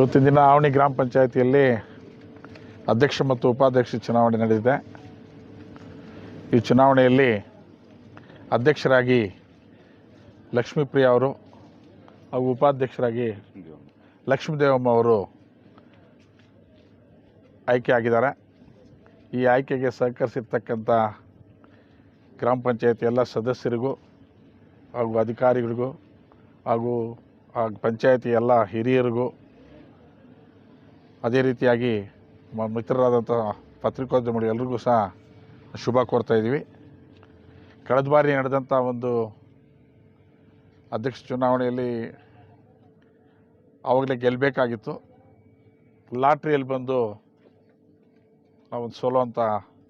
ಇವತ್ತಿನ ದಿನ ಆವಣಿ ಗ್ರಾಮ ಪಂಚಾಯಿತಿಯಲ್ಲಿ ಅಧ್ಯಕ್ಷ ಮತ್ತು ಉಪಾಧ್ಯಕ್ಷ ಚುನಾವಣೆ ನಡೆದಿದೆ. ಈ ಚುನಾವಣೆಯಲ್ಲಿ ಅಧ್ಯಕ್ಷರಾಗಿ ಲಕ್ಷ್ಮೀಪ್ರಿಯ ಅವರು ಹಾಗೂ ಉಪಾಧ್ಯಕ್ಷರಾಗಿ ಲಕ್ಷ್ಮೀದೇವಮ್ಮ ಅವರು ಆಯ್ಕೆ ಆಗಿದ್ದಾರೆ. ಈ ಆಯ್ಕೆಗೆ ಸಹಕರಿಸಿರ್ತಕ್ಕಂಥ ಗ್ರಾಮ ಪಂಚಾಯತಿ ಎಲ್ಲ ಸದಸ್ಯರಿಗೂ ಹಾಗೂ ಅಧಿಕಾರಿಗಳಿಗೂ ಹಾಗೂ ಆ ಪಂಚಾಯತಿ ಎಲ್ಲ ಹಿರಿಯರಿಗೂ ಅದೇ ರೀತಿಯಾಗಿ ಮಿತ್ರರಾದಂಥ ಪತ್ರಿಕೋದ್ಯಮಗಳು ಎಲ್ರಿಗೂ ಸಹ ಶುಭ ಕೋರ್ತಾ ಇದ್ದೀವಿ. ಕಳೆದ ಬಾರಿ ನಡೆದಂಥ ಒಂದು ಅಧ್ಯಕ್ಷ ಚುನಾವಣೆಯಲ್ಲಿ ಆವಾಗಲೇ ಗೆಲ್ಲಬೇಕಾಗಿತ್ತು ಲಾಟ್ರಿಯಲ್ಲಿ ಬಂದು ನಾವೊಂದು ಸೋಲುವಂಥ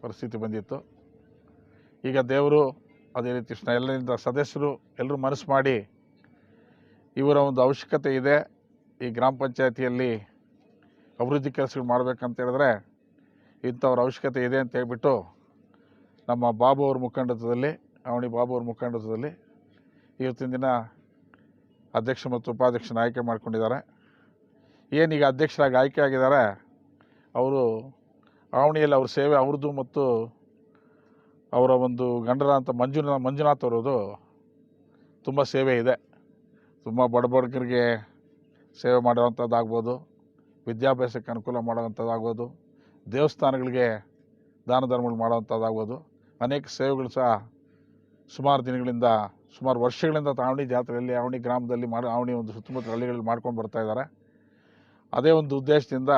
ಪರಿಸ್ಥಿತಿ ಬಂದಿತ್ತು. ಈಗ ದೇವರು ಅದೇ ರೀತಿ ಎಲ್ಲರಿಂದ ಸದಸ್ಯರು ಎಲ್ಲರೂ ಮನಸ್ಸು ಮಾಡಿ ಇವರ ಒಂದು ಅವಶ್ಯಕತೆ ಇದೆ. ಈ ಗ್ರಾಮ ಪಂಚಾಯತಿಯಲ್ಲಿ ಅಭಿವೃದ್ಧಿ ಕೆಲಸಗಳು ಮಾಡಬೇಕಂತ ಹೇಳಿದ್ರೆ ಇಂಥವ್ರ ಅವಶ್ಯಕತೆ ಇದೆ ಅಂತ ಹೇಳ್ಬಿಟ್ಟು ನಮ್ಮ ಬಾಬು ಅವ್ರ ಮುಖಂಡತ್ವದಲ್ಲಿ, ಅವಣಿ ಬಾಬು ಅವ್ರ ಮುಖಂಡತ್ವದಲ್ಲಿ ಇವತ್ತಿನ ದಿನ ಅಧ್ಯಕ್ಷ ಮತ್ತು ಉಪಾಧ್ಯಕ್ಷನ ಆಯ್ಕೆ ಮಾಡ್ಕೊಂಡಿದ್ದಾರೆ. ಏನೀಗ ಅಧ್ಯಕ್ಷರಾಗಿ ಆಯ್ಕೆ ಆಗಿದ್ದಾರೆ, ಅವರು ಆವಣಿಯಲ್ಲಿ ಅವ್ರ ಸೇವೆ ಅವ್ರದ್ದು ಮತ್ತು ಅವರ ಒಂದು ಗಂಡರ ಅಂತ ಮಂಜುನಾ, ಮಂಜುನಾಥ್ ಅವರದು ತುಂಬ ಸೇವೆ ಇದೆ. ತುಂಬ ಬಡಬಡಗರಿಗೆ ಸೇವೆ ಮಾಡುವಂಥದ್ದಾಗ್ಬೋದು ವಿದ್ಯಾಭ್ಯಾಸಕ್ಕೆ ಅನುಕೂಲ ಮಾಡುವಂಥದ್ದಾಗ್ಬೋದು ದೇವಸ್ಥಾನಗಳಿಗೆ ದಾನ ಧರ್ಮಗಳು ಮಾಡುವಂಥದ್ದಾಗ್ಬೋದು ಅನೇಕ ಸೇವೆಗಳು ಸಹ ಸುಮಾರು ದಿನಗಳಿಂದ, ಸುಮಾರು ವರ್ಷಗಳಿಂದ ತಾವಣಿ ಜಾತ್ರೆಯಲ್ಲಿ, ಆವಣಿ ಗ್ರಾಮದಲ್ಲಿ ಮಾಡಿ, ಆವಣಿ ಒಂದು ಸುತ್ತಮುತ್ತ ಹಳ್ಳಿಗಳಲ್ಲಿ ಮಾಡ್ಕೊಂಡು ಬರ್ತಾ ಇದ್ದಾರೆ. ಅದೇ ಒಂದು ಉದ್ದೇಶದಿಂದ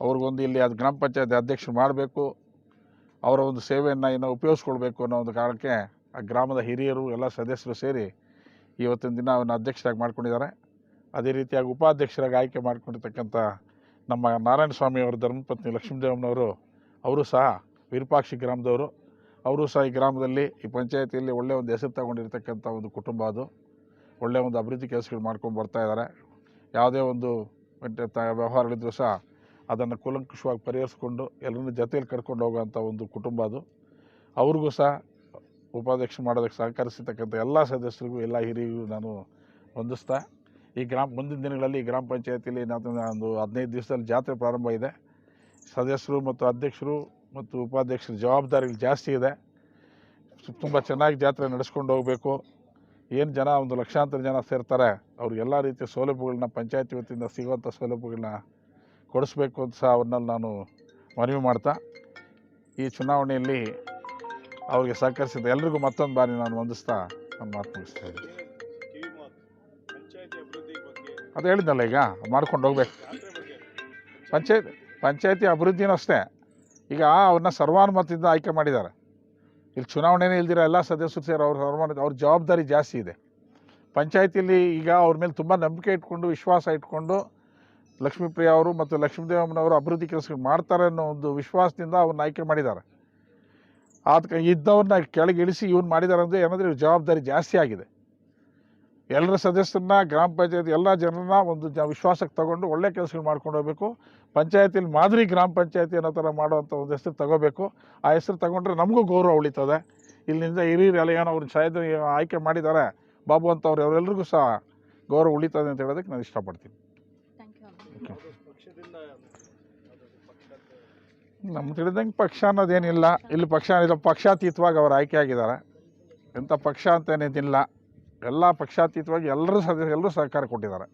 ಅವ್ರಿಗೊಂದು ಇಲ್ಲಿ ಅದು ಗ್ರಾಮ ಪಂಚಾಯತ್ ಅಧ್ಯಕ್ಷರು ಮಾಡಬೇಕು, ಅವರ ಒಂದು ಸೇವೆಯನ್ನು ಇನ್ನು ಉಪಯೋಗಿಸ್ಕೊಳ್ಬೇಕು ಅನ್ನೋ ಒಂದು ಕಾರಣಕ್ಕೆ ಆ ಗ್ರಾಮದ ಹಿರಿಯರು, ಎಲ್ಲ ಸದಸ್ಯರು ಸೇರಿ ಇವತ್ತಿನ ದಿನ ಅವನ್ನ ಅಧ್ಯಕ್ಷರಾಗಿ ಮಾಡ್ಕೊಂಡಿದ್ದಾರೆ. ಅದೇ ರೀತಿಯಾಗಿ ಉಪಾಧ್ಯಕ್ಷರಾಗಿ ಆಯ್ಕೆ ಮಾಡ್ಕೊಂಡಿರ್ತಕ್ಕಂಥ ನಮ್ಮ ನಾರಾಯಣ ಸ್ವಾಮಿ ಅವರ ಧರ್ಮಪತ್ನಿ ಲಕ್ಷ್ಮೀದೇವನವರು ಅವರು ಸಹ ವಿರೂಪಾಕ್ಷಿ ಗ್ರಾಮದವರು. ಅವರು ಸಹ ಈ ಗ್ರಾಮದಲ್ಲಿ, ಈ ಪಂಚಾಯತಿಯಲ್ಲಿ ಒಳ್ಳೆಯ ಒಂದು ಹೆಸರು ತಗೊಂಡಿರ್ತಕ್ಕಂಥ ಒಂದು ಕುಟುಂಬ ಅದು. ಒಳ್ಳೆಯ ಒಂದು ಅಭಿವೃದ್ಧಿ ಕೆಲಸಗಳು ಮಾಡ್ಕೊಂಡು ಬರ್ತಾ ಇದ್ದಾರೆ. ಯಾವುದೇ ಒಂದು ವ್ಯವಹಾರಗಳಿದ್ರೂ ಸಹ ಅದನ್ನು ಕೂಲಂಕುಷವಾಗಿ ಪರಿಹರಿಸ್ಕೊಂಡು, ಎಲ್ಲರನ್ನೂ ಜೊತೆಯಲ್ಲಿ ಕರ್ಕೊಂಡು ಹೋಗುವಂಥ ಒಂದು ಕುಟುಂಬ ಅದು. ಅವ್ರಿಗೂ ಸಹ ಉಪಾಧ್ಯಕ್ಷ ಮಾಡೋದಕ್ಕೆ ಸಹಕರಿಸಿರ್ತಕ್ಕಂಥ ಎಲ್ಲ ಸದಸ್ಯರಿಗೂ, ಎಲ್ಲ ಹಿರಿಯರಿಗೂ ನಾನು ವಂದಿಸ್ತಾ ಈ ಗ್ರಾಮ ಮುಂದಿನ ದಿನಗಳಲ್ಲಿ ಗ್ರಾಮ ಪಂಚಾಯತಿಯಲ್ಲಿ ಒಂದು ಹದಿನೈದು ದಿವಸದಲ್ಲಿ ಜಾತ್ರೆ ಪ್ರಾರಂಭ ಇದೆ. ಸದಸ್ಯರು ಮತ್ತು ಅಧ್ಯಕ್ಷರು ಮತ್ತು ಉಪಾಧ್ಯಕ್ಷರ ಜವಾಬ್ದಾರಿಗಳು ಜಾಸ್ತಿ ಇದೆ. ತುಂಬ ಚೆನ್ನಾಗಿ ಜಾತ್ರೆ ನಡೆಸ್ಕೊಂಡು ಹೋಗಬೇಕು. ಏನು ಜನ ಒಂದು ಲಕ್ಷಾಂತರ ಜನ ಸೇರ್ತಾರೆ ಅವ್ರಿಗೆಲ್ಲ ರೀತಿಯ ಸೌಲಭ್ಯಗಳನ್ನ ಪಂಚಾಯತಿ ವತಿಯಿಂದ ಸಿಗುವಂಥ ಸೌಲಭ್ಯಗಳನ್ನ ಕೊಡಿಸ್ಬೇಕು ಅಂತ ಸಹ ಅವ್ರನ್ನಲ್ಲಿ ನಾನು ಮನವಿ ಮಾಡ್ತಾ, ಈ ಚುನಾವಣೆಯಲ್ಲಿ ಅವ್ರಿಗೆ ಸಹಕರಿಸಿದ ಎಲ್ರಿಗೂ ಮತ್ತೊಂದು ಬಾರಿ ನಾನು ವಂದಿಸ್ತಾ ನಾನು ಮಾತು ಮುಗಿಸ್ತಾ ಇದ್ದೀನಿ. ಅದು ಹೇಳಿದ್ನಲ್ಲ ಈಗ ಮಾಡ್ಕೊಂಡು ಹೋಗ್ಬೇಕು. ಪಂಚಾಯತ್, ಪಂಚಾಯತಿ ಅಭಿವೃದ್ಧಿನೂ ಅಷ್ಟೇ. ಈಗ ಅವ್ರನ್ನ ಸರ್ವಾನುಮತದಿಂದ ಆಯ್ಕೆ ಮಾಡಿದ್ದಾರೆ. ಇಲ್ಲಿ ಚುನಾವಣೆನೇ ಇಲ್ದಿರ ಎಲ್ಲ ಸದಸ್ಯರು ಸೇರಿ ಅವ್ರ ಸರ್ವಾನು ಅವ್ರ ಜವಾಬ್ದಾರಿ ಜಾಸ್ತಿ ಇದೆ. ಪಂಚಾಯತಿಯಲ್ಲಿ ಈಗ ಅವ್ರ ಮೇಲೆ ತುಂಬ ನಂಬಿಕೆ ಇಟ್ಕೊಂಡು, ವಿಶ್ವಾಸ ಇಟ್ಕೊಂಡು ಲಕ್ಷ್ಮೀಪ್ರಿಯ ಅವರು ಮತ್ತು ಲಕ್ಷ್ಮೀದೇವಮ್ಮನವರು ಅಭಿವೃದ್ಧಿ ಕೆಲಸ ಮಾಡ್ತಾರೆ ಅನ್ನೋ ಒಂದು ವಿಶ್ವಾಸದಿಂದ ಅವ್ರನ್ನ ಆಯ್ಕೆ ಮಾಡಿದ್ದಾರೆ. ಆದ ಇದ್ದವ್ರನ್ನ ಕೆಳಗೆ ಇಳಿಸಿ ಇವ್ನು ಮಾಡಿದ್ದಾರೆ ಅಂದರೆ ಏನಂದರೆ ಜವಾಬ್ದಾರಿ ಜಾಸ್ತಿ ಆಗಿದೆ. ಎಲ್ಲರ ಸದಸ್ಯರನ್ನ ಗ್ರಾಮ ಪಂಚಾಯತ್ ಎಲ್ಲ ಜನರನ್ನ ಒಂದು ಜ ವಿಶ್ವಾಸಕ್ಕೆ ತಗೊಂಡು ಒಳ್ಳೆ ಕೆಲಸಗಳು ಮಾಡ್ಕೊಂಡು ಹೋಗಬೇಕು. ಪಂಚಾಯತಿಲಿ ಮಾದರಿ ಗ್ರಾಮ ಪಂಚಾಯತಿ ಅನ್ನೋ ಥರ ಮಾಡುವಂಥ ಒಂದು ಹೆಸರು ತಗೋಬೇಕು. ಆ ಹೆಸರು ತಗೊಂಡ್ರೆ ನಮಗೂ ಗೌರವ ಉಳಿತದೆ. ಇಲ್ಲಿಂದ ಹಿರಿಯರು ಎಲ್ಲ ಏನೋ ಅವ್ರನ್ನ ಶಾಯದ ಆಯ್ಕೆ ಮಾಡಿದ್ದಾರೆ. ಬಾಬು ಅಂತ ಅವ್ರು ಅವರೆಲ್ಲರಿಗೂ ಸಹ ಗೌರವ ಉಳಿತದೆ ಅಂತ ಹೇಳೋದಕ್ಕೆ ನಾನು ಇಷ್ಟಪಡ್ತೀನಿ. ನಮ್ಮ ತಿಳಿದಂಗೆ ಪಕ್ಷ ಅನ್ನೋದೇನಿಲ್ಲ. ಇಲ್ಲಿ ಪಕ್ಷ ಪಕ್ಷಾತೀತವಾಗಿ ಅವರು ಆಯ್ಕೆ ಆಗಿದ್ದಾರೆ. ಎಂಥ ಪಕ್ಷ ಅಂತೇನಿದಿಲ್ಲ ಎಲ್ಲ ಪಕ್ಷಾತೀತವಾಗಿ ಎಲ್ಲರೂ ಸದಸ್ಯ ಎಲ್ಲರೂ ಸಹಕಾರ ಕೊಟ್ಟಿದ್ದಾರೆ.